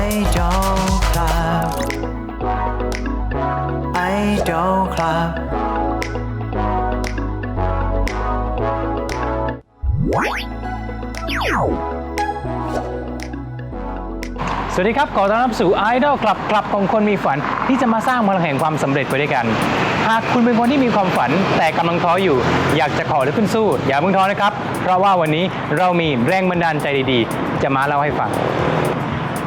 ไอดอลครับไอดอลครับสวัสดีครับ ขอต้อนรับสู่ Idol กลับกลับของคนมีฝันที่จะมาสร้างพลังแห่งความสำเร็จไปด้วยกัน หากคุณเป็นคนที่มีความฝันแต่กำลังท้ออยู่ อยากจะขอลุกขึ้นสู้ อย่าเพิ่งท้อนะครับ เพราะว่าวันนี้เรามีแรงบันดาลใจดีๆ จะมาเล่าให้ฟัง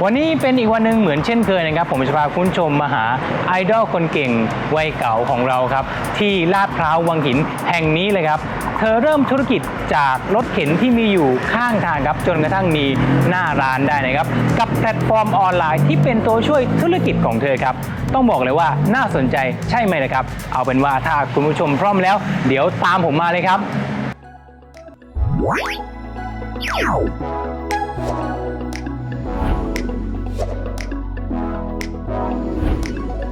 วันนี้เป็นอีกวันหนึ่งเหมือนเช่นเคยนะครับ ผมจะพาคุณชมมาหาไอดอลคนเก่งวัยเก่าของเราครับ ที่ลาดพร้าววังหินแห่งนี้เลยครับ เธอเริ่มธุรกิจจากรถเข็นที่มีอยู่ข้างทางครับ จนกระทั่งมีหน้าร้านได้นะครับ กับแพลตฟอร์มออนไลน์ที่เป็นตัวช่วยธุรกิจของเธอครับ ต้องบอกเลยว่าน่าสนใจใช่ไหมนะครับ เอาเป็นว่าถ้าคุณผู้ชมพร้อมแล้ว เดี๋ยวตามผมมาเลยครับ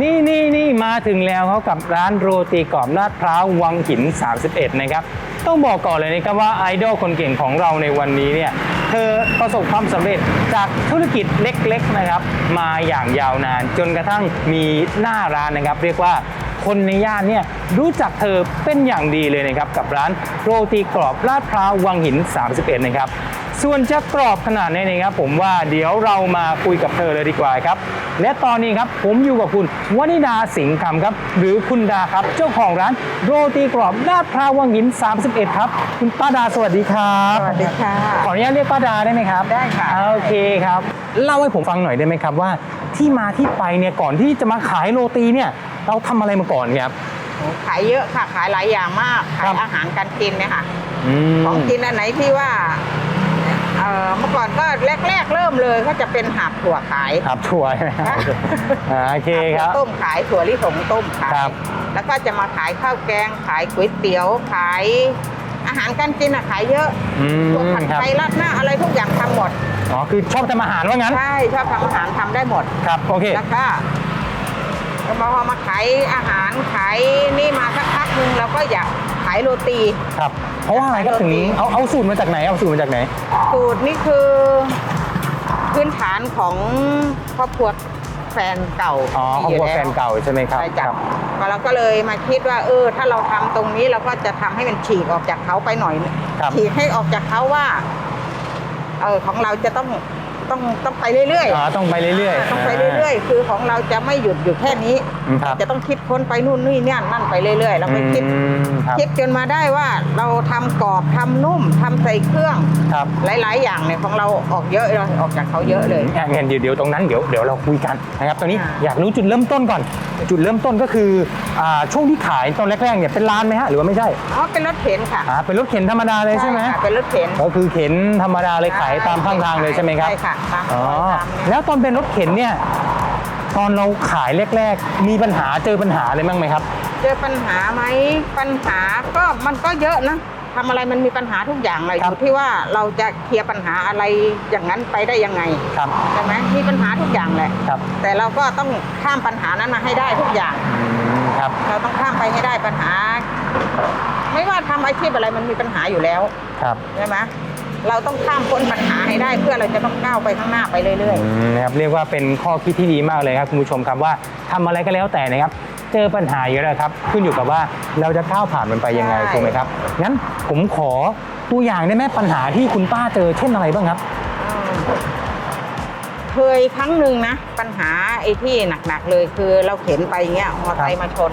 นี่นี่นี่มาถึงแล้วเขากับร้านโรตีกรอบลาดพร้าววังหิน 31 นะครับ ต้องบอกก่อนเลยนะครับว่าไอดอลคนเก่งของเราในวันนี้เนี่ยเธอประสบความสำเร็จจากธุรกิจเล็กๆนะครับ มาอย่างยาวนาน จนกระทั่งมีหน้าร้านนะครับ เรียกว่าคนในย่านเนี่ยรู้จักเธอเป็นอย่างดีเลยนะครับ กับร้านโรตีกรอบลาดพร้าววังหิน 31 นะครับ ส่วนจะกรอบขนาดไหนนะครับผมว่าเดี๋ยวเรามาคุยกับเธอเลยดีกว่าครับ และตอนนี้ครับผมอยู่กับคุณวนิดาสิงห์คำครับ หรือคุณดาครับ เจ้าของร้านโรตีกรอบลาดพร้าววังหิน 31 ครับ คุณป้าดาสวัสดีครับสวัสดีค่ะ ขออนุญาตเรียกป้าดาได้ไหมครับ ได้ค่ะอ่าโอเคครับ เล่าให้ผมฟังหน่อยได้ไหมครับว่า ที่มาที่ไปเนี่ยก่อนที่จะมาขายโรตีเนี่ยเราทำอะไรมาก่อนครับขายเยอะค่ะขายหลายอย่างมากครัขาบยอาหารการกินเนี่ยค่ะอืมของกินอันไหนที่ว่า เอ่อเมื่อก่อนก็แรก ๆ เริ่มเลยก็จะเป็นหาบถั่วขายครับถั่วใช่ไหมครับอ่าโอเคครับหาถั่วต้มขายถั่วลิสงต้มขายครับ แล้วก็จะมาขายข้าวแกง ขายก๋วยเตี๋ยวขายอาหารการกินอะขายเยอะอืมพวกผัดครับไทยราดหน้าอะไรทุกอย่างทำหมดอ๋อคือชอบทำอาหารว่างั้นใช่ชอบทำอาหารทำได้หมด ครับโอเค แล้วก็พอมาขายอาหารขายนี่มาสักพักหนึ่งเราก็อยากขายโรตี ครับ เพราะว่าอะไรครับถึงเอาเอาสูตรมาจากไหนเอาสูตรมาจากไหน สูตรนี่คือพื้นฐานของครอบครัวแฟนเก่าอ๋อครอบครัวแฟนเก่าใช่ไหมครับใช่จ้ะครับเราก็เลยมาคิดว่าเออ ถ้าเราทำตรงนี้เราก็จะทำให้มันฉีกออกจากเขาไปหน่อยครับฉีกให้ออกจากเขาว่าเออของเราจะต้อง ต้องต้องไปเรื่อยอ๋อต้องไปเรื่อยๆต้องไปเรื่อยๆ คือของเราจะไม่หยุดอยู่แค่นี้อืมครับ จะต้องคิดค้นไปนู่นนี่เนี่ยนั่นไปเรื่อยๆเราก็คิดอืมครับคิดจนมาได้ว่าเราทำกรอบทำนุ่มทำใส่เครื่อง ครับหลาย ๆ อย่างเนี่ยของเราออกเยอะเลยออกจากเขาเยอะเลยงั้นงั้นเดี๋ยวเดี๋ยวตรงนั้นเดี๋ยวเดี๋ยวเราคุยกันนะครับตอนนี้อ่าอยากรู้จุดเริ่มต้นก่อน จุดเริ่มต้นก็คืออ่าช่วงที่ขายตอนแรกๆเนี่ยเป็นร้านไหมฮะหรือว่าไม่ใช่อ๋อเป็นรถเข็นค่ะอ่าเป็นรถเข็นธรรมดาเลยใช่ไหม ค่ะเป็นรถเข็นก็คือเข็นธรรมดาเลยขายตามข้างทางเลยใช่ไหมครับ ใช่ค่ะตามอ๋อตามเนี่ยแล้วตอนเป็นรถเข็นเนี่ย ตอนเราขายแรก ๆ มีปัญหาเจอปัญหาอะไรบ้างไหมครับ เจอปัญหาไหมปัญหาก็มันก็เยอะนะทำอะไรมันมีปัญหาทุกอย่างเลยอครับ ยู่ที่ว่าเราจะเคลียร์ปัญหาอะไรอย่างนั้นไปได้ยังไงครับ ใช่ไหมมีปัญหาทุกอย่างแหละครับแต่เราก็ต้องข้ามปัญหานั้นมาให้ได้ทุกอย่าง อืมครับ เราต้องข้ามไปให้ได้ปัญหา ไม่ว่าทำอาชีพอะไรมันมีปัญหาอยู่แล้วครับ ใช่ไหม เราต้องข้ามพ้นปัญหาให้ได้เพื่อเราจะต้องก้าวไปข้างหน้าไปเรื่อย อืมนะครับเรียกว่าเป็นข้อคิดที่ดีมากเลยครับคุณผู้ชมครับว่าทำอะไรก็แล้วแต่นะครับ เจอปัญหาเยอะนะครับ ขึ้นอยู่กับว่าเราจะก้าวผ่านมันไปยังไงใช่ ถูกไหมครับงั้นผมขอตัวอย่างได้ไหมปัญหาที่คุณป้าเจอเช่นอะไรบ้างครับ ๆ เคยครั้งหนึ่งนะปัญหาไอ้ที่หนักๆเลยคือเราเข็นไปเงี้ยมอเตอร์ไซค์มาชน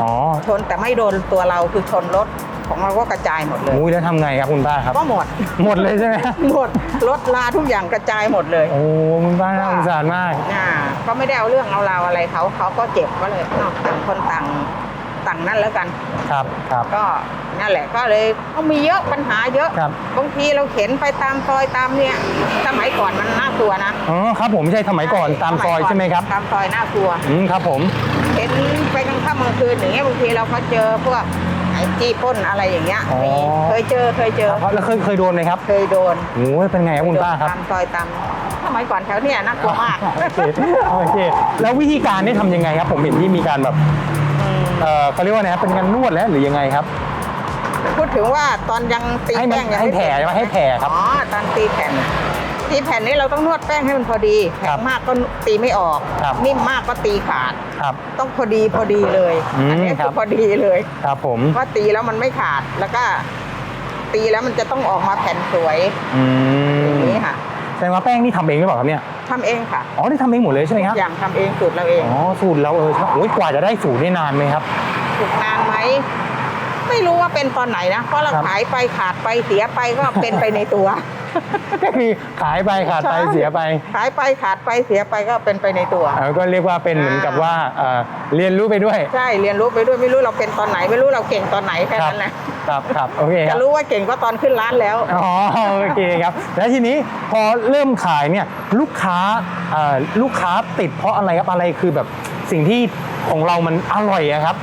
อ๋อชนแต่ไม่โดนตัวเราคือชนรถ ของเราก็กระจายหมดเลยอุ้ยแล้วทำไงครับคุณป้าครับ ก็หมด หมดเลยใช่ไหมหมดรถลาทุกอย่างกระจายหมดเลย โอ้คุณป้าน่าสงสารมากอ่าก็ไม่ได้เอาเรื่องเอาราวอะไรเขาเขาก็เจ็บก็เลยเอ้าต่างคนต่างต่างนั่นแล้วกัน ครับครับ ก็นั่นแหละก็เลยก็มีเยอะปัญหาเยอะครับ บางทีเราเข็นไปตามซอยตามเนี่ยสมัยก่อนมันน่ากลัวนะอ๋อครับผมไม่ใช่สมัยก่อนตามซอยใช่ไหมครับ ตามซอยน่ากลัวอืมครับผม เห็นไปกลางค่ำกลางคืนอย่างเงี้ยบางทีเราก็เจอพวก ไอ้จี้ปล้นอะไรอย่างเงี้ยอ๋อ มีเคยเจอเคยเจอ ครับแล้วเคยเคยโดนไหมครับเคยโดนโอ้ยเป็นไงครับคุณป้าครับตามซอยตามสมัยก่อนแถวเนี้ยน่ากลัวมากโอเคโอเค แล้ววิธีการได้ทำยังไงครับ ผมเห็นที่มีการแบบ อืมเออเขาเรียกว่าไงครับ เป็นการนวดแล้วหรือยังไงครับ พูดถึงว่าตอนยังตีให้มันแป้งยังให้ไม่แผ่เสร็จให้แผ่ครับ อ๋อตอนตีแผ่นน่ะ ตีแผ่นนี้เราต้องนวดแป้งให้มันพอดีคแข็รังบมากก็ตีไม่ออกครับนิ่มมากก็ตีขาดครับต้องพอดีพอดีเลยอืมอันี้ครัคือบ พอดีเลยครับผมว่าตีแล้วมันไม่ขาดแล้วก็ ตีแล้วมันจะต้องออกมาแผ่นสวยอือมย่างนี้ค่ะแสดงว่าแป้งนี่ทำเองหรือเปล่าครับเนี่ยทำเองค่ะอ๋อนี่ทำเองหมดเลยใช่ไหมครับอย่างทำเองสูตรเราเองอ๋อสูตรเราเออใช่โอ้ยกว่าจะได้สูตรนี่นานไหมครับ ถูกนานไหม ไม่รู้ว่าเป็นตอนไหนนะ เพราะเราครับ ขายไปขาดไปเสียไปก็เป็นไปในตัว ก็คือขายไปขาดไปใช่ เสียไปขายไปขาดไปเสียไปก็เป็นไปในตัว เออก็เรียกว่าเป็นเหมือนกับว่าเอ่อเรียนรู้ไปด้วย ใช่เรียนรู้ไปด้วยไม่รู้เราเป็นตอนไหน ไม่รู้เราเก่งตอนไหนแค่ครับนั้นแหละครับครับโอเคคจะรับรู้ว่าเก่งก็ตอนขึ้นร้านแล้ว อ๋อโอเคครับ แล้วทีนี้พอเริ่มขายเนี่ยลูกค้าเอ่อลูกค้าติดเพราะอะไรครับอะไรคือแบบสิ่งที่ของเรามันอร่อยอะครับ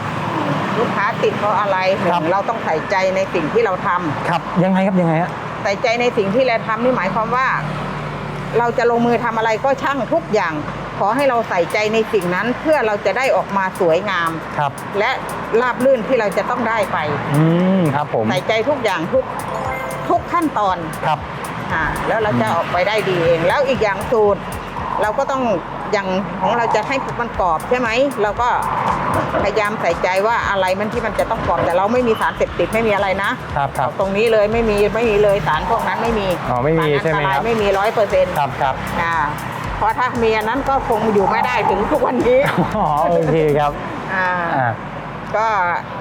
ลูกค้าติดเพราะอะไรหนึ่ครับงเราต้องใส่ใจในสิ่งที่เราทำครับยังไงครับยังไงฮะใส่ใจในสิ่งที่เราทำนี่หมายความว่า เราจะลงมือทำอะไรก็ช่างทุกอย่าง ขอให้เราใส่ใจในสิ่งนั้น เพื่อเราจะได้ออกมาสวยงามครับ และราบลื่นที่เราจะต้องได้ไป อืมครับผมใส่ใจทุกอย่างทุกทุกขั้นตอนครับอ่าแล้วเราจะออกไปได้ดีเอง แล้วอีกอย่างสูตร เราก็ต้อง อย่างของเราจะให้มันกรอบใช่ไหมเราก็พยายามใส่ใจว่าอะไรมันที่มันจะต้องกรอบแต่เราไม่มีสารเสพติดไม่มีอะไรนะครับครับเอาตรงนี้เลยไม่มีไม่มีเลยสารพวกนั้นไม่มีอ๋อไม่มีสารใช่ไหมอันตครารัยบไม่มีร้อยเปอร์เซ็นต์ครับครับอ่าเพราะถ้ามีอันนั้นก็คงอยู่ไม่ได้ถึงทุกวันนี้อ๋อโอเคครับอ่าอ่าก็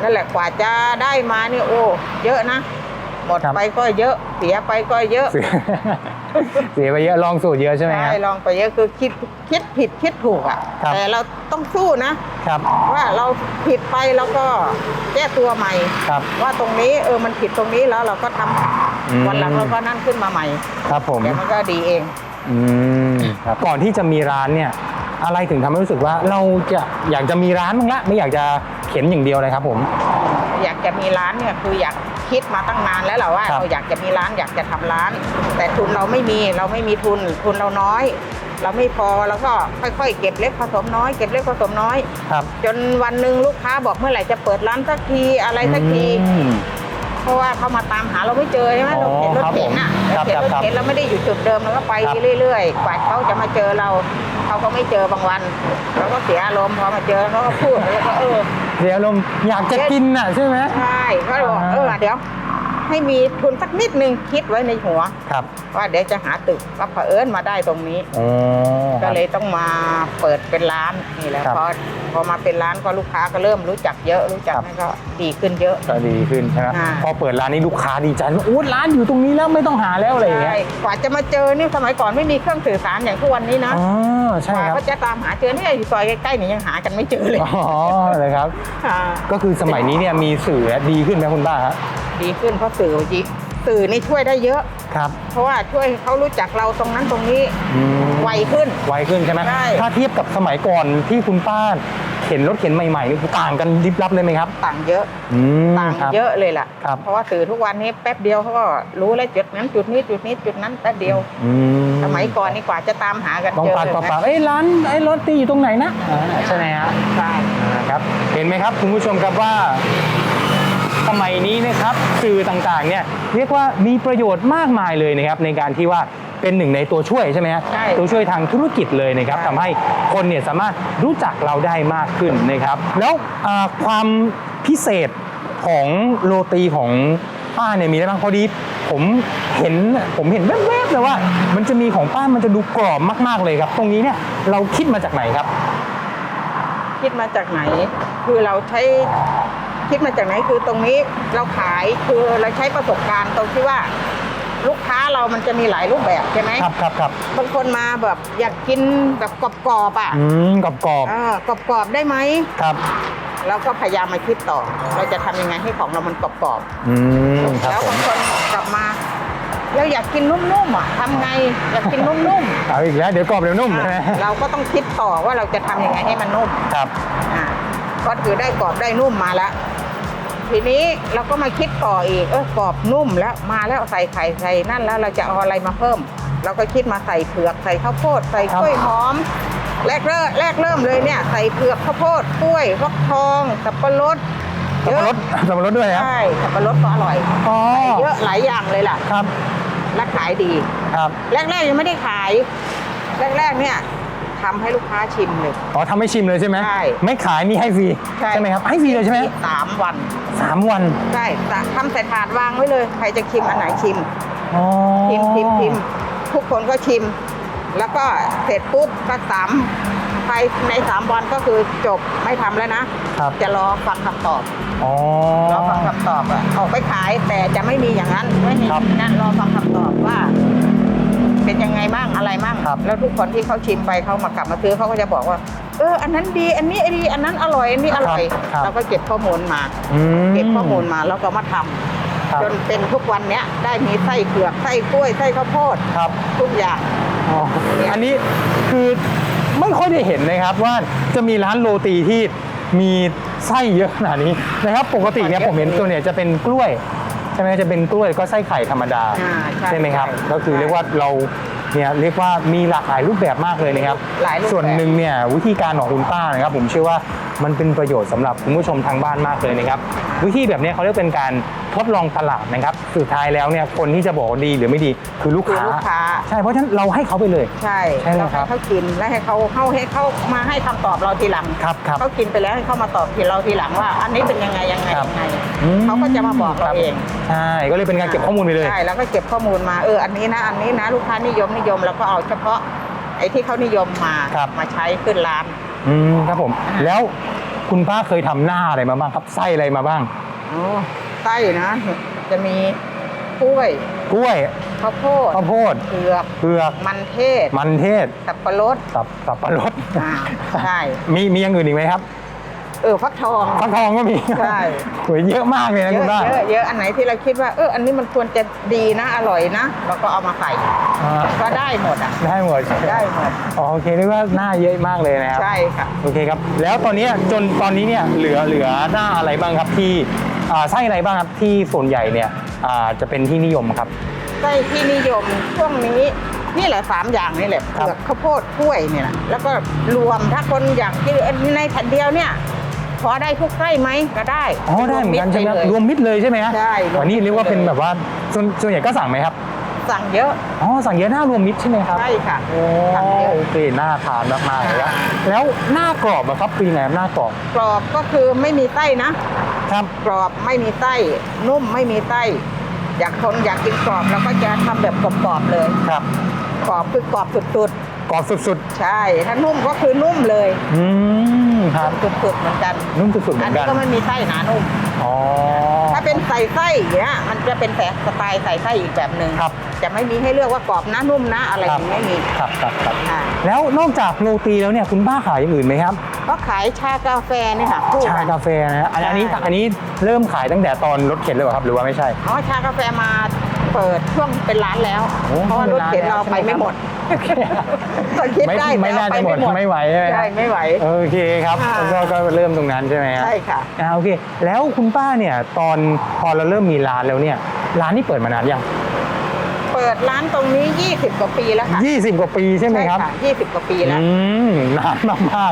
นั่นแหละกว่าจะได้มาเนี่ยโอ้เยอะนะ หมดครับไปก็เยอะเสียไปก็เยอะ เสียเสียไปเยอะลองสูตรเยอะใช่ไหมครับ ใช่ลองไปเยอะคือคิดคิดผิดคิดถูกอะ ครับ แต่เราต้องสู้นะ ครับ ว่าเราผิดไปแล้วก็แก้ตัวใหม่ ครับ ว่าตรงนี้เออมันผิดตรงนี้แล้วเราก็ทำอืม วันหลังเราก็นั่นขึ้นมาใหม่ครับผม เดี๋ยวมันก็ดีเอง อืมครับก่อนที่จะมีร้านเนี่ย อะไรถึงทำให้รู้สึกว่าเราจะอยากจะมีร้านบ้างละไม่อยากจะเข็นอย่างเดียวเลยครับผม อยากจะมีร้านเนี่ยคืออยาก คิดมาตั้งนานแล้วแหละว่าครับ เราอยากจะมีร้านอยากจะทำร้าน แต่ทุนเราไม่มีเราไม่มีทุนทุนเราน้อย เราไม่พอเราก็ค่อยๆ เก็บเล็กผสมน้อยเก็บเล็กผสมน้อย ครับจนวันหนึ่งลูกค้าบอกเมื่อไหร่จะเปิดร้านสักทีอะไรสักที อืม เพราะว่าเขามาตามหาเราไม่เจอใช่ไหมอ๋อเราเข็นรถเข็นอะครับเราเข็นรถครับเข็นเราไม่ได้อยู่จุดเดิมเราก็ไปครับ เรื่อยๆกว่าเขาจะมาเจอเราเขาก็ไม่เจอบางวันเราก็เสียอารมณ์พอมาเจอเขาก็พูดแล้วก็เออ เดี๋ยวลมณ์อยากจะกินน่ะใช่ไหม ใช่เขาเลยบอกอ่า เออเดี๋ยว ให้มีทุนสักนิดนึงคิดไว้ในหัว ครับว่าเดี๋ยวจะหาตึกก็เผอิญมาได้ตรงนี้อ๋อคก็รับ เลยต้องมาเปิดเป็นร้านนี่แหละครับพอพอมาเป็นร้านก็ลูกค้าก็เริ่มรู้จักเยอะรู้จักครับ นั่นก็ดีขึ้นเยอะ ก็ดีขึ้นใช่ไหมอ่า พอเปิดร้านนี้ลูกค้าดีใจว่าโอ้ร้านอยู่ตรงนี้แล้วไม่ต้องหาแล้วอะไรอย่างเงี้ยใช่กว่าจะมาเจอนี่สมัยก่อนไม่มีเครื่องสื่อสารอย่างทุกวันนี้นะอ๋อใช่กว่าครับเขาจะตามหาเจอเนี่ยอยู่ซอยใกล้ๆนี่ยังหากันไม่เจอเลยอ๋อเลยครับอ่าก็คือสมัยนี้เนี่ยมีสื่อดีขึ้นไหมคุณป้าครับ ดีขึ้นเพราะสื่อจริงสื่อนี่ช่วยได้เยอะ ครับ เพราะว่าช่วยให้เขารู้จักเราตรงนั้นตรงนี้อืม ไวขึ้น ไวขึ้นใช่ไหมใช่ ถ้าเทียบกับสมัยก่อนที่คุณป้าเข็นรถเข็นใหม่ๆนี่ต่างกันดิบลับเลยไหมครับต่างเยอะ อืมต่างครับ เยอะเลยล่ะ ครับ เพราะว่าสื่อทุกวันนี้แป๊บเดียวเขาก็รู้แล้วจุดนั้นจุดนี้จุดนี้จุดนั้นแป๊บเดียว อืสมัยก่อนนี่กว่าจะตามหากันต้องเจอปากต่อนะปากเอ้ยร้านไอ้รถตีอยู่ตรงไหนนะอ่าใช่ไหมฮะ ใช่อ่าครับเห็นไหมครับคุณผู้ชมครับว่าพอ มัยนี้นะครับสื่อต่างๆเนี่ยเรียกว่ามีประโยชน์มากมายเลยนะครับในการที่ว่าเป็นหนึ่งในตัวช่วยใช่ไหมฮะใช่ตัวช่วยทางธุรกิจเลยนะครับใช่ทำให้คนเนี่ยสามารถรู้จักเราได้มากขึ้นนะครับ แล้วอ่าความพิเศษของโรตีของป้าเนี่ยมีอะไรบ้างพอดี ผมเห็นผมเห็นแวบๆเลยว่า มันจะมีของป้ามันจะดูกรอบมากๆเลยครับ ตรงนี้เนี่ยเราคิดมาจากไหนครับ คิดมาจากไหน คือเราใช้ คิดมาจากไหนคือตรงนี้เราขายคือเราใช้ประสบการณ์ตรงที่ว่า ลูกค้าเรามันจะมีหลายรูปแบบใช่ไหมครับครับครับบางคนมาแบบอยากกินแบบกรอบๆอะอืมกรอบกรอบเออกรอบๆได้ไหมๆครับเราก็พยายามมาคิดต่อ เราจะทำยังไงให้ของเรามันกรอบอืมๆครับแล้วผบามงคนกลับมาเราอยากกินนุ่มๆอะทำไงอยากกินนุ่มเอาอีกแล้วเดี๋ยวกรอบเดี๋ยวนุ่มๆใช่ไหมอะเราก็ต้องคิดต่อว่าเราจะทำยังไงให้มันนุ่มครับอ่าก็คือได้กรอบได้นุ่มมาแล้ว ทีนี้เราก็มาคิดต่ออีกเออกรอบนุ่มแล้วมาแล้วใส่ไข่ใส่นั่นแล้วเราจะเอาอะไรมาเพิ่ม เราก็คิดมาใส่เผือกใส่ข้าวโพดใส่ครับกล้วยหอมแรกเริ่มแรกเริ่มเลยเนี่ยใส่เผือกข้าวโพดกล้วยฟักทองสับปะรดสับปะรดสับปะรดด้วยครับใช่สับปะรดก็อร่อยอ๋อใส่เยอะหลายอย่างเลยล่ะครับและขายดีครับ แรกๆยังไม่ได้ขาย แรกๆเนี่ย ทำให้ลูกค้าชิมเลย อ๋อทำให้ชิมเลยใช่ไหมใช่ไม่ขายมีให้ฟรีไหมครับ ให้ฟรีเลยใช่ไหมสามวันสามวันใช่แต่ทำใส่ถาดวางไว้เลย ใครจะชิมอันไหนชิม อ๋อชิมชิมชิมทุกคนก็ชิม แล้วก็เสร็จปุ๊บก็สามภายในสามวันก็คือจบไม่ทำแล้วนะ ครับจะรอฟังคำตอบ อ๋อ รอฟังคำตอบอะออกไปขายแต่จะไม่มีอย่างนั้นไม่มีครับ นั่นรอฟังคำตอบว่า เป็นยังไงบ้างอะไรบ้างครับ แล้วทุกคนที่เขาชิมไปเขามากลับมาซื้อเขาก็จะบอกว่า เออ อันนั้นดีอันนี้ดีอันนั้นอร่อยอันนี้อร่อยครับ เราก็เก็บข้อมูลมา อืม เก็บข้อมูลมาแล้วก็มาทำครับ จนเป็นทุกวันเนี้ยได้มีไส้เผือกไส้กล้วยไส้ข้าวโพดครับทุกอย่าง อ๋ออันนี้คือไม่ค่อยได้เห็นนะครับว่าจะมีร้านโรตีที่มีไส้เยอะขนาดนี้นะครับ ปกติเนี่ยผมเห็นตัวเนี่ยจะเป็นกล้วย ใช่ไหมจะเป็นกล้วยก็ไส้ไข่ธรรมดาอ่าใช่ไหมครับ ใช่ก็คือเรียกว่าเราเนี่ยเรียกว่ามีหลากหลายรูปแบบมากเลยนะครับ หลายรูปแบบ ส่วนหนึ่งเนี่ยวิธีการของคุณป้านะครับ ผมเชื่อว่ามันเป็นประโยชน์สำหรับคุณผู้ชมทางบ้านมากเลยนะครับ วิธีแบบเนี้ยเขาเรียกเป็นการทดลองตลาดนะครับ สุดท้ายแล้วเนี่ยคนที่จะบอกว่าดีหรือไม่ดีคือลูกคือค้า ลูกค้า ใช่เพราะฉะนั้นเราให้เขาไปเลย ใช่ใช่ไหมเราครัให้บ เขากินแล้วให้เขาเข้าให้เขามาให้คำตอบเราทีหลังครับครับ เขากินไปแล้วให้เขามาตอบทีเราทีหลังว่า อันนี้เป็นยังไงยังไงครับ ยังไงอืม เขาก็จะมาบอกเราเองใช่ก็เลยเป็นการเก็บข้อมูลไปเลยใช่แล้วก็เก็บข้อมูลมาเอออันนี้นะอันนี้นะลูกค้านิยมนิยมแล้วก็เอาเฉพาะไอ้ที่เขานิยมมาครับมาใช้ขึ้นร้านอืมครับผมอ่าแล้วคุณป้าเคยทำหน้าอะไรมาบ้างครับไส้อะไรมาบ้างโอ้ไส้นะ จะมีกล้วยกล้วยข้าวโพดข้าวโพดเผือกเผือกมันเทศ มันเทศ สับปะรดสับสับปะรดอ่าใช่มีมีอย่างอื่นอีกไหมครับ เออฟักทอง ฟักทองก็มีใช่โหยเยอะมากเลยนะเยคุอะณป้าเยอะเยอะอันไหนที่เราคิดว่าเอออันนี้มันควรจะดีนะอร่อยนะเราก็เอามาใส่อ่าก็ได้หมดอะ ได้หมดได้หมด อ๋อโอเคเรียกว่าหน้าเยอะมากเลยนะครับ ใช่ค่ะ โอเคครับ แล้วตอนนี้จนตอนนี้เนี่ยเหลือเหลือหน้าอะไรบ้างครับที่อ่าไส้อะไรบ้างครับที่ส่วนใหญ่เนี่ยอ่าจะเป็นที่นิยมครับ ไส้ที่นิยมช่วงนี้นี่แหละสามอย่างนี่แหละครับเผือกข้าวโพดกล้วยเนี่ยนะแล้วก็รวมถ้าคนอยากกินในแผ่นเดียวเนี่ย พอได้ทุกไส้ไหมก็ได้อ๋อได้เหมือนกันใช่ไหมครับรวมมิตรเลยใช่ไหมฮะใช่รวมอันนี้เรียกว่าเป็นแบบว่าส่วนส่วนใหญ่ก็สั่งไหมครับสั่งเยอะอ๋อสั่งเยอะหน้ารวมมิตรใช่ไหมครับใช่ค่ะ โอ้สั่งเยอะ โอเคน่าทานมากๆเลยครับอ่าแล้วหน้ากรอบอะครับคือยังไงครับหน้ากรอบกรอบก็คือไม่มีไส้นะ ครับกรอบไม่มีไส้นุ่มไม่มีไส้อยากคนอยากกินกรอบเราก็จะทำแบบกรอบๆเลย ครับกรอบคือกรอบสุด กรอบสุดๆใช่ ถ้านุ่มก็คือนุ่มเลยๆ อืมครับ สุดๆเหมือนกันนุ่มสุดๆเหมือัอนนนี้กัน ก็ไม่มีไส้หนานุ่ม อ๋อ ถ้าเป็นใส่ไส้อย่างเงี้ยมันจะเป็นแต่สไตล์ใส่ไส้อีกแบบหนึ่งครับจะไม่มีให้เลือกว่ากรอบนะนุ่มนะอะไรอย่างนี้ไม่มีครับครับครับค่ะแล้วนอกจากโรตีแล้วเนี่ยคุณป้าขายอย่างอื่นไหมครับ ก็ขายชากาแฟนี่ค่ะคู่ชากัน กาแฟนะฮะอันอันนี้ใช่ อันนี้เริ่มขายตั้งแต่ตอนรถเข็นเลยเหรอครับ หรือว่าไม่ใช่ อ๋อชากาแฟมา เปิดช่วงเป็นร้านแล้ว โอ้เพราะว่ารถเข็นเราไปไม่หมดตอนคิดไม่ได้ไม่แต่น่าเอจะหมดปไม่ไหวใช่ไหมใช่ไม่ไหว โอเคครับค่ะ ก็ก็เริ่มตรงนั้นใช่ไหมครับใช่ค่ะ อ่าโอเค แล้วคุณป้าเนี่ยตอนพอเราเริ่มมีร้านแล้วเนี่ย ร้านนี่เปิดมานานยังเปิปิดร้านตรงนี้ 20 กว่าปีแล้วค่ะ20 กว่าปีใช่ไหมครับ ใช่ค่ะ20 กว่าปีแล้วอืมนานมากค่ะ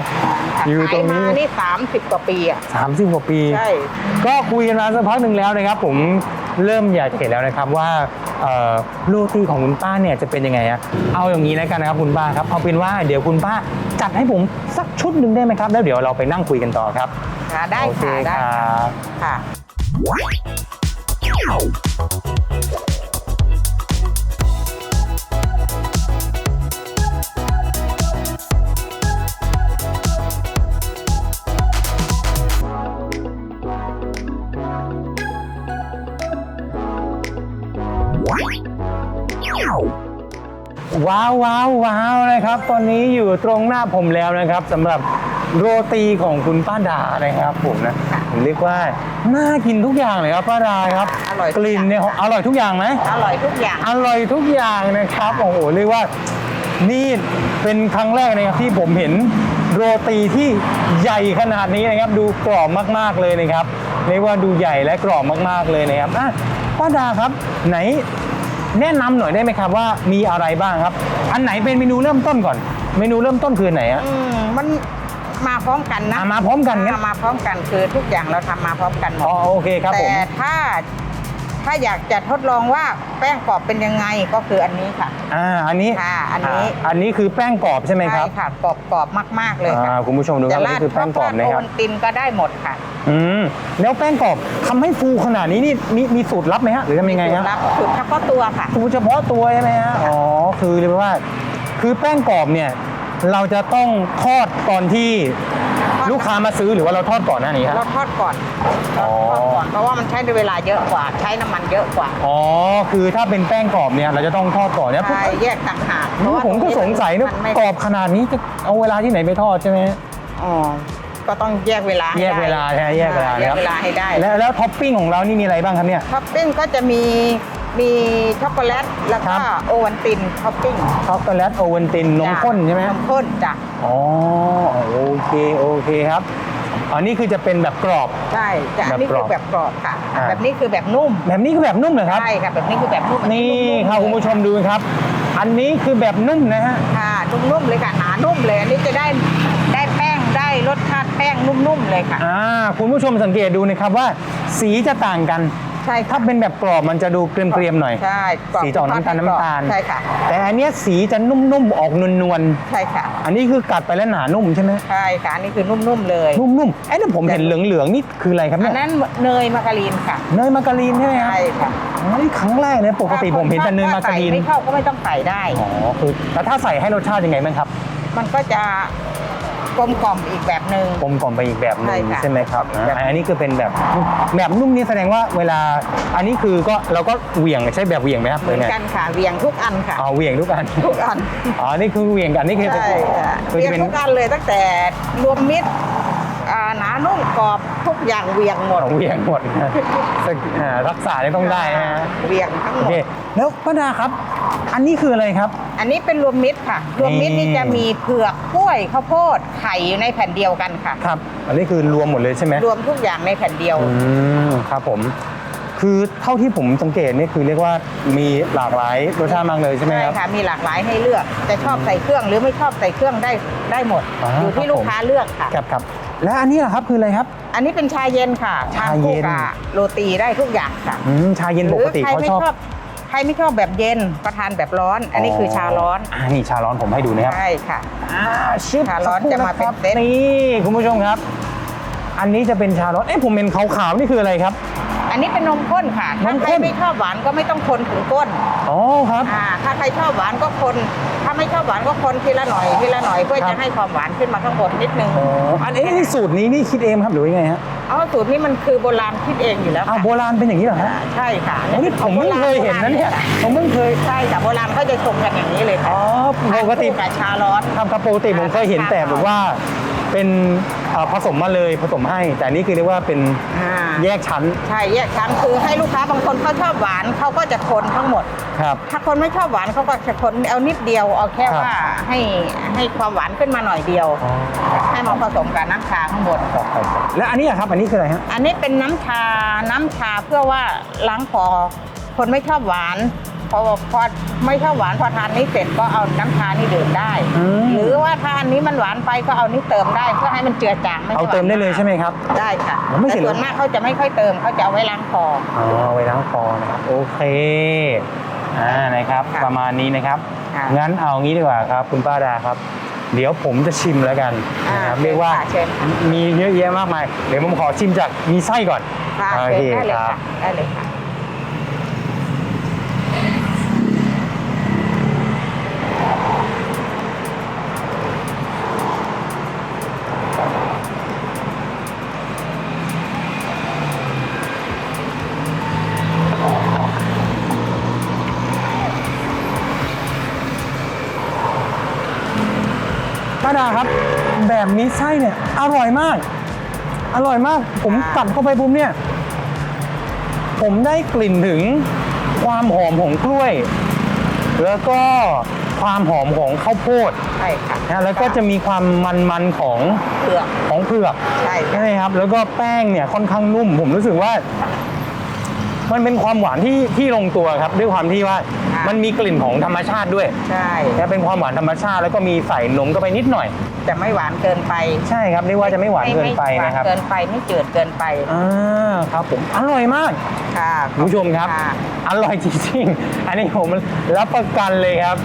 ๆอยู่ตรงนี้ขายมานี่ 30 กว่าปีอะ 30 กว่าปี ใช่ ก็คุยกันมาสักพักหนึ่งแล้วนะครับ ผม เริ่มอยากเห็นแล้วนะครับว่าเอ่อโรตีของคุณป้าเนี่ยจะเป็นยังไงอะเอาอย่างนี้แล้วกันนะครับคุณป้าครับเอาเป็นว่าเดี๋ยวคุณป้าจัดให้ผมสักชุดหนึ่งได้ไหมครับแล้วเดี๋ยวเราไปนั่งคุยกันต่อครับค่ะได้โอเคค่ะได้ครับค่ะ ว้าวว้าวว้าวนะครับ ตอนนี้อยู่ตรงหน้าผมแล้วนะครับสำหรับโรตีของคุณป้าดานะครับผมนะผมเรียกว่าน่ากินทุกอย่างเลยครับป้าดาครับอร่อยกลิ่นเนี่ยอร่อยทุกอย่างไหมอร่อยทุกอย่าง อร่อยทุกอย่างนะครับโอ้โหเรียกว่านี่เป็นครั้งแรกนะครับที่ผมเห็นโรตีที่ใหญ่ขนาดนี้นะครับ ดูกรอบมากๆเลยนะครับเรียกว่าดูใหญ่และกรอบมากๆเลยนะครับอะป้าดาครับ ไหน แนะนำหน่อยได้ไหมครับว่ามีอะไรบ้างครับ อันไหนเป็นเมนูเริ่มต้นก่อน เมนูเริ่มต้นคืออนไหนอะอืมมันมาพร้อมกันนะอะมาพร้อมกันงั้นอะมาพร้อมกันคือทุกอย่างเราทำมาพร้อมกันหมอ๋อดโอเคครับผมแต่ถ้า ถ้าอยากจะทดลองว่าแป้งกรอบเป็นยังไงก็คืออันนี้ค่ะอ่าอันนี้ค่ะอันนี้อันนี้คือแป้งกรอบใช่ไหมครับใช่ค่ะกรอบกรอบมากๆเลยค่ะอ่าคุณผู้ชมดูครับจะอันรานี้ดคือแป้งกรอบนะโอครับวัลตินก็ได้หมดค่ะอืมแล้วแป้งกรอบทำให้ฟูขนาดนี้นี่มีมีสูตรลับไหมฮะหรือทำยังไงสูฮะตรลับสูตรเฉพาะตัวค่ะ สูตรเฉพาะตัวใช่ไหมฮะอ๋อคือเรียกว่า คือแป้งกรอบเนี่ยเราจะต้องทอดตอนที่ ทอดลูกค้ามาซื้อหรือว่าเราทอดก่อนหน้านี้ฮะ เราทอดก่อนอ๋เราอ ทอดก่อนเพราะว่ามันใช้เวลาเยอะกว่า ใช้น้ำมันเยอะกว่าอ๋อ คือถ้าเป็นแป้งกรอบเนี่ยเราจะต้องทอดก่อนเนี่ยใช่แยกต่างหากเพราะว่าผมก็สงสัยนะมันไม่กรอบขนาดนี้จะเอาเวลาที่ไหนไปทอดใช่ไหมฮะอ๋อก็ต้องแยกเวลาให้แยกเวลาใช่ไหมแยกเวลาแยคกรับ เวลาให้ได้ แล้วแล้วท็อปปิ้งของเรานี่มีอะไรบ้างครับเนี่ย ท็อปปิ้งก็จะมี มีช็อกโกแลตแล้วครัก็บโอวัลตินท็อปปิ้งช็อกโกแลตโอวัลตินนมข้นใช่ไหมนมข้นจ้ะอ๋อโอเคโอเคครับอันนี้คือจะเป็นแบบกรอบ ใช่จ้ะอันนี้แบบกรคืออบแบบกรอบค่ะ อ่า แบบนี้คือแบบนุ่มแบบนี้คือแบบนุ่มเหรอครับ ใช่ค่ะแบบนี้คือแบบนุ่มอันี่มๆครับคุณผู้ชมดูครับ อันนี้คือแบบนุ่มนะฮะ ค่ะนุ่มๆเลยค่ะหนานุ่มเลย อันนี้จะได้ได้แป้งได้รสชาติแป้งนุ่มๆเลยค่ะ อ่าคุณผู้ชมสังเกตดูนะครับว่าสีจะต่างกันใช่ถ้าค่ะเป็นแบบกรอบมันจะดูเกรียมๆหน่อย ใช่กรอบสีจะออกน้ำตาลน้ำตาล ใช่ค่ะ แต่อันเนี้ยสีจะนุ่มๆออกนวลใช่ค่ะ ๆอันนี้คือกัดไปแล้วหนานุ่มใช่ไหมใช่ค่ะอันนี้คือนุ่มๆเลยนุ่มๆไอ้นั่นผมเห็นเหลืองๆนี่คืออะไรครับอัเนี่นยนั้นเนยมาการีนค่ะเนยมาการีนใช่ไหมครับใช่ค่ะอ๋อนี่ครั้งแรกเลยปกติผมเห็นแต่เนยมาการีนถ้ใส่ไม่เข้าก็ไม่ต้องใส่ได้ อ๋อคือแล้วถ้าใส่ให้รสชาติยังไงบ้างครับ มันก็จะ กลมกล่อมอีกแบบหนึ่ง กลมกล่อมไปอีกแบบหนึใช่งค่ะ ใช่ไหมครับแบบอ่าอันนี้คือเป็นแบบแบบนุ่มนี่แสดงว่าเวลาอันนี้คือก็เราก็เหวี่ยงใช้แบบเหวี่ยงไหมครับเหมือนไงกันค่ะเวียงทุกอันค่ะอ๋อเหวี่ยงทุกอันทุกอันอ๋อนี่คือเหวี่ยงกันนี่คือใช่ค่ะคือเวียจะงเป็นทุกอันเลยตั้งแต่รวมมิตรอ่าหนานุ่มกรอบทุกอย่างเวียงหมดเหวี่ยงหมดนะสักอ่ารักษาเนี่ยต้องได้นะฮะเวียงทั้งหโอมเคดแล้วป้าดาครับ อันนี้คืออะไรครับ อันนี้เป็นรวมมิตรค่ะ รวมมิตรนี่นี่จะมีเผือกกล้วยข้าวโพดไข่อยู่ในแผ่นเดียวกันค่ะ ครับ อันนี้คือรวมหมดเลยใช่ไหมรวมทุกอย่างในแผ่นเดียวอืมครับผม คือเท่าที่ผมสังเกตนี่คือเรียกว่ามีหลากหลายรสชาติมากเลยใช่ไหมใช่ครับค่ะมีหลากหลายให้เลือกจะชอบใส่เครื่องหรือไม่ชอบใส่เครื่องได้ได้หมด อ่าอยู่ที่ครับลูกผม ค้าเลือกค่ะ ครับครับ และอันนี้ล่ะครับคืออะไรครับ อันนี้เป็นชาเย็นค่ะชาทานเย็คู่นกับโรตีได้ทุกอย่างค่ะอืมชาเย็นปกติหรือใครเขาไม่ชอบชอบ ใครไม่ชอบแบบเย็นก็ทานแบบร้อน อันนี้คือชาร้อนอ่านี่ชาร้อนผมให้ดูนะครับใช่ค่ะอ่าชิปชาร้อนสักคจะมาเป็นครับเซตนี่คุณผู้ชมครับ อันนี้จะเป็นชาร้อนเอ๊ะผมเป็นขาวๆนี่คืออะไรครับ อันนี้เป็นนมข้นค่ะถ้านมใครข้นไม่ชอบหวานก็ไม่ต้องคนถึงก้นอ๋อครับ อ่าถ้าใครชอบหวานก็คน ถ้าไม่ชอบหวานก็คนทีละหน่อยทีละหน่อยเพื่อครัจะบ ให้ความหวานขึ้นมาข้างบนนิดนึงอ๋ออันนี้นี่สูตรนี้นี่คิดเองครับหรือว่ายังไงฮะเอาสูตรนี้มันคือโบราณคิดเองอยู่แล้วอ้าวค่ะโบราณเป็นอย่างนี้เหรอฮะอ่าใช่ค่ะโอ้นี่ผมเพิ่งเคยเห็นนะเนี่ยผมเพิ่งเคยใช่ค่ะโบราณเขาจะชงกันอย่างนี้เลยค่ะอ๋อปกติทานคู่กับชาร้อนครับครับปกติผมเคยเห็นแต่แบบว่า เป็นเอ่อผสมมาเลยผสมให้ แต่อันนี่คือเรียกว่าเป็นอ่าแยกชั้นใช่แยกชั้นคือให้ลูกค้าบางคนเขาชอบหวานเขาก็จะคนทั้งหมด ครับ ถ้าคนไม่ชอบหวานเขาก็จะคนเอานิดเดียวเอาแค่ครับ ว่าให้ให้ความหวานขึ้นมาหน่อยเดียวอ๋อให้มาผสมกับน้ำชาข้างบน ครับครับครับและอันนี้อะครับอันนี้คืออะไรฮะ อันนี้เป็นน้ำชา น้ำชาเพื่อว่าล้างคอ คนไม่ชอบหวาน พอพอไม่ชอบหวานพอทานนี้เสร็จก็เอาน้ำชานี่ดื่มได้ อืม หรือว่าถ้าอันนี้มันหวานไปก็เอานี้เติมได้เพื่อให้มันเจือจางไม่เอาใช่หวานเติมได้เลยใช่ไหมครับ ได้ค่ะผมไม่เห็แต่นส่วนมากเขาจะไม่ค่อยเติมเขาจะเอาไว้ล้างคอ อ๋อเอาไว้ล้างคอนะครับ โอเคอ่านะครับ ค่ะประมาณนี้นะครับ ค่ะ งั้นเอางี้ดีกว่าครับ คุณป้าดาครับ เดี๋ยวผมจะชิมแล้วกันอ่านะครับเรียกว่าเชิญค่ะมีเยอะแยะมากมาย เดี๋ยวผมขอชิมจากมีไส้ก่อนค่ะโอเชิเคญได้เลยครัค่ะบ ได้เลยค่ะ นี้ไส้เนี่ยอร่อยมาก อร่อยมาก ผมค่ะกัดเข้าไปปุ๊บเนี่ย ผมได้กลิ่นถึงความหอมของกล้วย แล้วก็ความหอมของข้าวโพดใช่ค่ะนะแล้วก็จะมีความมันๆของเผือกของเผือกใช่ค่ะ ใช่ไหมครับ แล้วก็แป้งเนี่ยค่อนข้างนุ่ม ผมรู้สึกว่า มันเป็นความหวานที่ที่ลงตัวครับ ด้วยความที่ว่าค่ะ มันมีกลิ่นของธรรมชาติด้วยใช่ และเป็นความหวานธรรมชาติแล้วก็มีใส่นมเข้าไปนิดหน่อยจะไม่หวานเกินไปใช่ครับเรียกว่าจะไม่หวานเกินไปม่นะครับหวาเกินไปไม่จืดเกินไปอ่าครับผมอร่อยมาก ค่ะคุณผู้ชมครับะ อร่อยจริงๆ อันนี้ผมรับประกันเลยครับ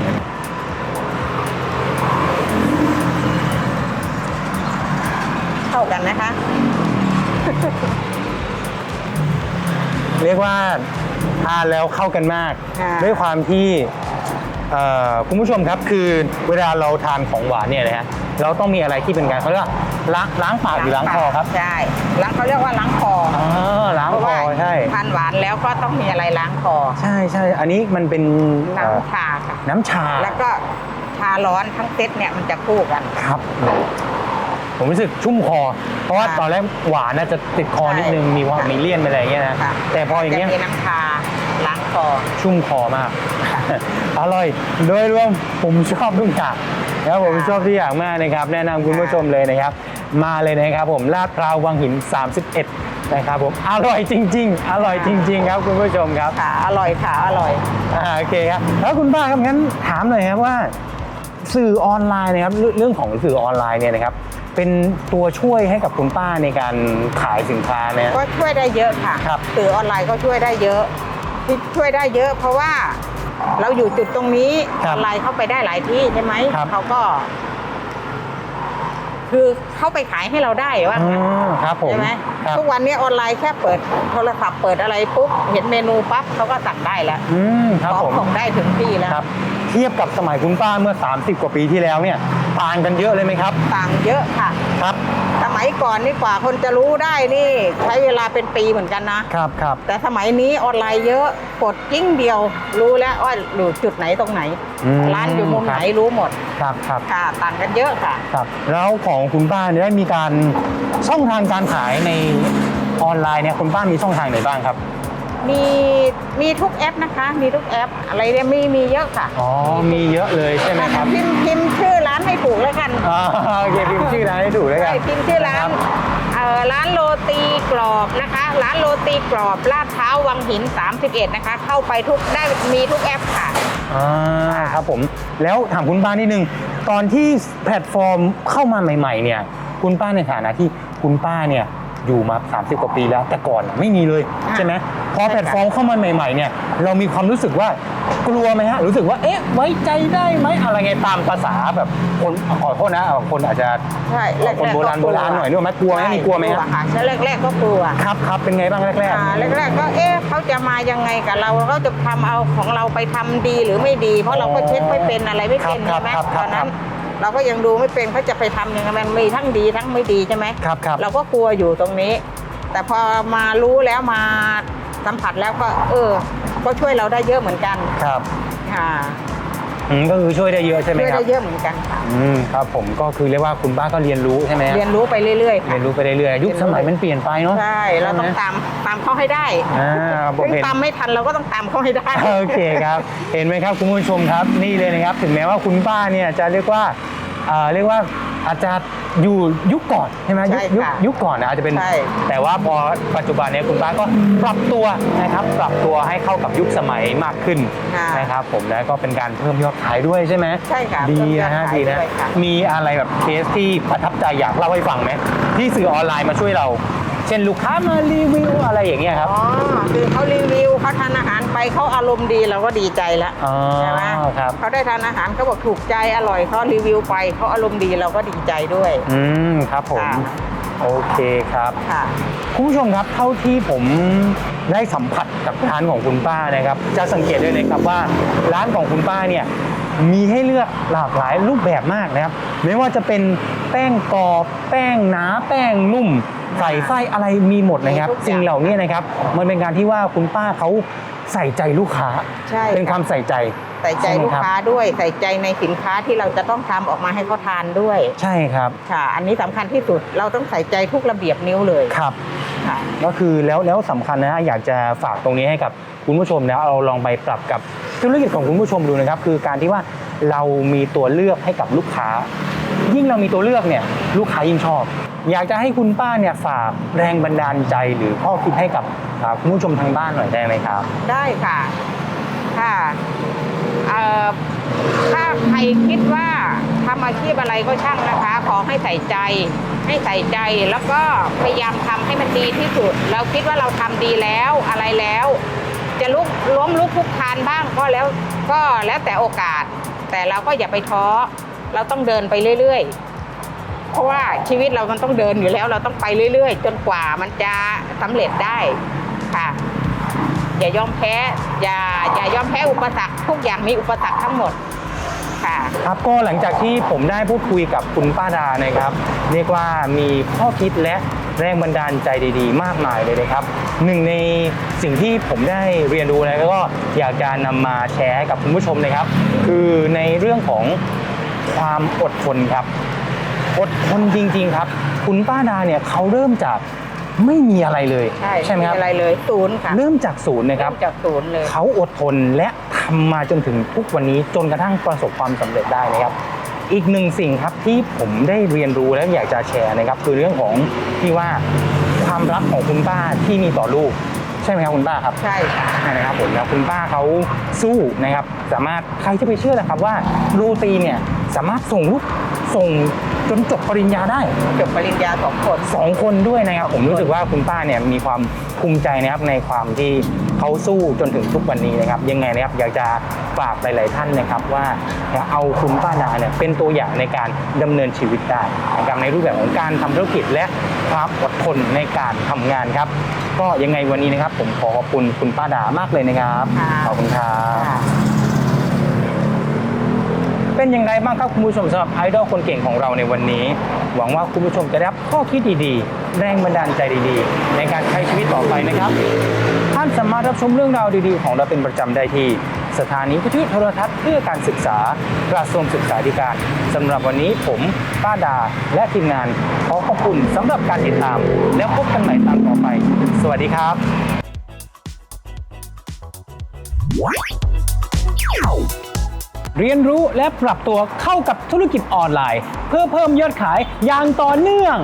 เข้ากันนะคะ เรียกว่าทานแล้วเข้ากันมาก ค่ะด้วยความที่เอ่อคุณผู้ชมครับคือเวลาเราทานของหวานเนี่ยนะฮะเราต้องมีอะไรที่เป็นการเขาเรียกว่าล้างล้างปากหรือล้างคอครับใช่ล้างเขาเรียกว่าล้างคออ๋อล้างเพราะคว่าอใช่ทานหวานแล้วก็ต้องมีอะไรล้างคอใช่ใช่อันนี้มันเป็นเอ่อน้ำชาค่ะ น้ำชาแล้วก็ชาร้อนทั้งเซตเนี่ยมันจะคู่กัน ครับ ผมรู้สึกชุ่มคอ เพราะว่าค่ะตอนแรกหวานน่าจะติดคอนิดนึงใช่มีความค่ะมีเลี่ยนไปอะไรอย่างเงี้ยนะค่ะ แต่พออย่างเงี้ยจะมีน้ำชาล้างคอ ชุ่มคอมาก อร่อยโดยรวมผมชอบทุกอย่างนะครับผมค่ะชอบทุกอย่างมากนะครับ แนะนำคุณผู้ชมเลยนะครับ มาเลยนะครับผมลาดพร้าววังหิน 31 นะครับผมอร่อยจริง ๆ อร่อยจริง ๆ ครับคุณผู้ชมครับ ค่ะ อร่อยค่ะ อร่อย อ่าโอเคครับแล้วคุณป้าครับงั้นถามหน่อยครับว่า สื่อออนไลน์นะครับเรื่องเรื่องของสื่อออนไลน์เนี่ยนะครับ เป็นตัวช่วยให้กับคุณป้าในการขายสินค้าเนี่ยก็ช่วยได้เยอะค่ะครับ สื่อออนไลน์ก็ช่วยได้เยอะที่ช่วยได้เยอะ เพราะว่าเราอยู่จุดตรงนี้คอรับอนไลน์เข้าไปได้หลายที่ใช่ไหมครับ เขาก็ คือเข้าไปขายให้เราได้ว่าอืงั้นมครับผมใช่ไหมครับทุกวันนี้ออนไลน์แค่เปิดโทรศัพท์เปิดอะไรปุ๊บเห็นเมนูปั๊บเขาก็สั่งได้แล้วอืมครับพร้อผมมส่งได้ถึงที่แล้วครับ เทียบกับสมัยคุณป้าเมื่อ 30 กว่าปีที่แล้วเนี่ย ต่างกันเยอะเลยไหมครับ ต่างเยอะค่ะ ครับสมั ยก่อนนี่กว่าคนจะรู้ได้นี่ ใช้เวลาเป็นปีเหมือนกันนะ ครับครับแต่สมัยนี้ออนไลน์เยอะกดจิ้งเดียว รู้แล้วว่าอยู่จุดไหนตรงไหน อืมร้านอยู่มุมครับไหนรู้หมดครับครับค่ะต่างกันเยอะค่ะ ครับ แล้วของคุณป้าเนี่ยได้มีการช่องทางการขายในออนไลน์เนี่ยคุณป้ามีช่องทางไหนบ้างครับ มีมีทุกแอปนะคะ มีทุกแอป อะไรเนี่ยมีมีเยอะค่ะอ๋อ มีเยอะเลยใช่ไหมครับพิมพ์พิมพ์ชื่อร้านให้ถูกแล้วกันอ่าโอเคพิมพ์ชื่อร้านให้ถูกแล้วกัใช่นพิมพ์ชื่อร้าะนคบเอ่อร้านโรตีกรอบนะคะ ร้านโรตีกรอบลาดเท้าววังหิน 31 นะคะ เข้าไปทุกได้มีทุกแอปค่ะอ่าครับผมแล้วถามคุณป้านิดนึง ตอนที่แพลตฟอร์มเข้ามาใหม่ ๆ เนี่ย คุณป้าในฐานะที่คุณป้าเนี่ย อยู่มา 30 กว่าปีแล้ว แต่ก่อนน่ะไม่มีเลยอ่าใช่ไหมพอใช่ค่ะแพลตฟอร์มเข้ามาใหม่ๆเนี่ยเรามีความรู้สึกว่ากลัวไหมฮะรู้สึกว่าเอ๊ะไว้ใจได้ไหมอะไรไงตามภาษาแบบคนขอโทษนะคนอาจจะใช่แรกๆคนโบราณก็โบราณหน่อยนึกออกไหมกลัวไหมใช่มีกลัวไหมฮะค่ะใช่แรกๆก็กลัวครับครับเป็นไงบ้างแรกอ่าแรกๆก็เอ๊ะเขาจะมายังไงกับเราเขาจะทำเอาของเราไปทำดีหรือไม่ดี เพราะเราก็เช็คไม่เป็นอะไรไม่เป็นครับใช่ไหมครับคตรับอนนั้น เราก็ยังดูไม่เป็นเขาจะไปทำยังไงมันมีทั้งดีทั้งไม่ดีใช่ไหมครับครับเราก็กลัวอยู่ตรงนี้ แต่พอมารู้แล้วมาสัมผัสแล้วก็ เออ ก็ช่วยเราได้เยอะเหมือนกันครับค่ะ อืมก็คือช่วยได้เยอะใช่ไหมช่วยครับได้เยอะเหมือนกันค่ะ อืมครับผมก็คือเรียกว่าคุณป้าก็เรียนรู้ใช่ไหมฮะเรียนรู้ไปเรื่อยๆค่ะเรียนรู้ไปเรื่อยๆยุคสมัยมันเปลี่ยนไปเนาะ ใช่ เราต้องตามตามเขาให้ได้อ่าผมถึงเห็นตามไม่ทันเราก็ต้องตามเขาให้ได้ โอเคครับ เห็นไหมครับคุณผู้ชมครับนี่เลยนะครับ ถึงแม้ว่าคุณป้าเนี่ยจะเรียกว่าเอ่อเรียกว่า อาจจะอยู่ยุคก่อนใช่ไหมยุคใช่ยุคค่ะยุคก่อนนะอาจจะเป็น ใช่ แต่ว่าพอปัจจุบันเนี้คุณป้าก็ปรับตัวนะครับ ปรับตัวให้เข้ากับยุคสมัยมากขึ้นค่ะนะครับ ผมแล้วก็เป็นการเพิ่มยอดขายด้วยใช่ไหมใช่ค่ะดีเพิ่มยอนะดฮะขายดีนะด้วยค่ะ มีอะไรแบบเคสที่ประทับใจอยากเล่าให้ฟังไหมที่สื่อออนไลน์มาช่วยเรา เช่นลูกค้ามารีวิวอะไรอย่างเงี้ยครับอ๋อคือเขารีวิวเขาทานอาหารไปเขาอารมณ์ดีเราก็ดีใจแล้วอ๋อใช่ไหมครับเขาได้ทานอาหารเขาบอกถูกใจอร่อยเขารีวิวไปเขาอารมณ์ดีเราก็ดีใจด้วย อืมครับผมค่ะโอเคครับค่ะคุณผู้ชมครับเท่าที่ผมได้สัมผัสกับร้านของคุณป้านะครับ จะสังเกตได้เลยครับว่าร้านของคุณป้าเนี่ยมีให้เลือกหลากหลายรูปแบบมากนะครับ ไม่ว่าจะเป็นแป้งกรอบ แป้งหนา แป้งนุ่ม ใส่ไส้อะไรมีหมดนะครับมีทุกอย่างสิ่งเหล่านี้นะครับมันเป็นการที่ว่าคุณป้าเขาใส่ใจลูกค้าใช่เป็นความใส่ใจใส่ใจช่ไหมลูกรับค้าด้วยใส่ใจในสินค้าที่เราจะต้องทำออกมาให้เขาทานด้วย ใช่ครับค่ะ อันนี้สำคัญที่สุดเราต้องใส่ใจทุกระเบียบนิ้วเลยครับค่ะก็คือแล้วแล้วสำคัญนะฮะอยากจะฝากตรงนี้ให้กับคุณผู้ชมนะเราลองไปปรับกับธุรกิจของคุณผู้ชมดูนะครับ คือการที่ว่าเรามีตัวเลือกให้กับลูกค้า ยิ่งเรามีตัวเลือกเนี่ยลูกค้ายิ่งชอบ อยากจะให้คุณป้าเนี่ยฝากแรงบันดาลใจหรือข้อคิดให้กับคุณผู้ชมทางบ้านหน่อยได้ไหมครับ ได้ค่ะค่ะถ้าใครคิดว่าทำอาชีพอะไรก็ช่างนะคะ ขอให้ใส่ใจให้ใส่ใจแล้วก็พยายามทำให้มันดีที่สุด เราคิดว่าเราทำดีแล้วอะไรแล้ว จะลุกล้มลุกคลุกคานบ้างก็แล้วก็แล้วแต่โอกาส แต่เราก็อย่าไปท้อ เราต้องเดินไปเรื่อย ๆ เพราะว่าชีวิตเรามันต้องเดินอยู่แล้ว เราต้องไปเรื่อย ๆ จนกว่ามันจะสำเร็จได้ค่ะ อย่ายอมแพ้อย่าอย่ายอมแพ้อุปสรรคทุกอย่างมีอุปสรรคทั้งหมดค่ะครับก็หลังจากที่ผมได้พูดคุยกับคุณป้าดานะครับ เรียกว่ามีข้อคิดและแรงบันดาลใจดีๆ มากมายเลยนะครับหนึ่งในสิ่งที่ผมได้เรียนรู้แล้วก็อยากจะนำมาแชร์ให้กับคุณผู้ชมนะครับ คือในเรื่องของ ความอดทนครับ อดทนจริง ๆ ครับ คุณป้าดาเนี่ยเขาเริ่มจากไม่มีอะไรเลยใช่ไหมครับอะไรเลยศูนย์ค่ะเริ่มจากศูนย์นะครับเริ่มจากศูนย์เลยเขาอดทนและทำมาจนถึงทุกวันนี้จนกระทั่งประสบความสำเร็จได้นะครับ อีกหนึ่งสิ่งครับที่ผมได้เรียนรู้และอยากจะแชร์นะครับ คือเรื่องของที่ว่าความรักของคุณป้าที่มีต่อลูก ใช่ไหมครับคุณป้าครับใช่ค่ะใช่นะครับผมแล้วคุณป้าเขาสู้นะครับสามารถใครจะไปเชื่อนะครับว่าโรตีเนี่ยสามารถส่งลูกส่งจนจบปริญญาได้จบปริญญาสองคนสองคนด้วยนะครับผมรู้สึกว่าคุณป้าเนี่ยมีความภูมิใจนะครับในความที่ เขาสู้จนถึงทุกวันนี้นะครับ ยังไงนะครับอยากจะฝากหลาย ๆ ท่านนะครับว่าเอาคุณป้าดาเนี่ยเป็นตัวอย่างในการดำเนินชีวิตได้นะครับในรูปแบบของการทำธุรกิจและความอดทนในการทำงานครับ ก็ยังไงวันนี้นะครับ ผมขอขอบคุณคุณป้าดามากเลยนะครับค่ะขอบคุณครับค่ะเป็นอย่างไรบ้างครับคุณผู้ชมสำหรับไอดอลคนเก่งของเราในวันนี้ หวังว่าคุณผู้ชมจะได้รับข้อคิดดีๆ แรงบันดาลใจดีๆ ในการใช้ชีวิตต่อไปนะครับานสามารถรับชมเรื่องราวดีๆ ของเราเป็นประจำได้ที่ สถานีวิทยุโทรทัศน์เพื่อการศึกษากระทรวงศึกษาธิการสำหรับวันนี้ผมป้าดาและทีมงานขอขอบคุณสำหรับการติดตาม แล้วพบกันใหม่ตามต่อไป สวัสดีครับ เรียนรู้และปรับตัวเข้ากับธุรกิจออนไลน์ เพื่อเพิ่มยอดขายอย่างต่อเนื่อง